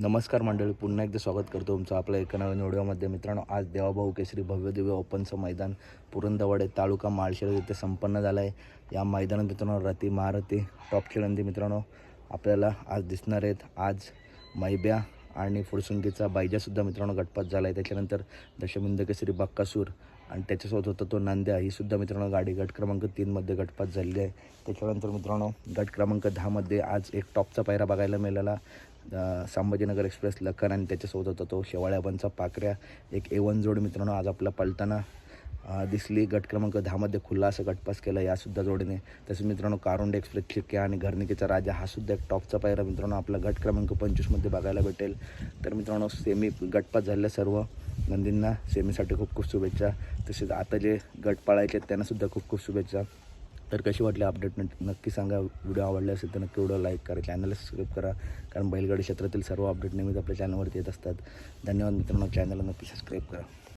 नमस्कार मंडळी पुन्हा एकदा स्वागत करतो तुमचं आपल्या एका नवीन व्हिडिओमध्ये. मित्रांनो आज देवाभाऊ केसरी भव्य दिव्य ओपनचं मैदान पुरंदवाडे तालुका माळशिरस येथे संपन्न झालं आहे. या मैदानात मित्रांनो रती महारथी टॉप खेळंदी मित्रांनो आपल्याला आज दिसणार आहेत. आज मैब्या आणि फुरसुंगीचा बायजासुद्धा मित्रांनो गटपात झाला आहे. त्याच्यानंतर दशमिंद केसरी बक्कासूर आणि त्याच्यासोबत होता तो नांद्या. ही सुद्धा मित्रांनो गाडी गट क्रमांक तीनमध्ये गटपात झालेली आहे. त्याच्यानंतर मित्रांनो गट क्रमांक दहामध्ये आज एक टॉपचा पायरा बघायला मिळाला. संभाजीनगर एक्सप्रेस लखन आणि त्याच्यासोबत होता तो शेवाळ्याबनचा पाकऱ्या. एक एवन जोड मित्रांनो आज आपला पलताना दिसली. गट क्रमांक दहामध्ये खुल्ला असं गटपास केला यासुद्धा जोडीने. तसेच मित्रांनो कारुंड एक्सप्रेस चिक्क्या आणि घरनिकेचा राजा हा सुद्धा एक टॉपचा पायरा मित्रांनो आपला गट क्रमांक पंचवीसमध्ये बघायला भेटेल. तर मित्रांनो सेमी गटपास झालेल्या सर्व नंदींना सेमीसाठी खूप खूप शुभेच्छा. तसेच आता जे गट पाळायचे आहेत त्यांनासुद्धा खूप खूप शुभेच्छा. तर कशी वाटली अपडेट नक्की सांगा. व्हिडिओ आवडले असेल तर नक्की व्हिडिओ लाईक करा चॅनलला सबस्क्राईब करा. कारण बैलगाडी क्षेत्रातील सर्व अपडेट नेहमीच आपल्या चॅनलवरती येत असतात. धन्यवाद मित्रांनो. चॅनलला नक्की सबस्क्राईब करा.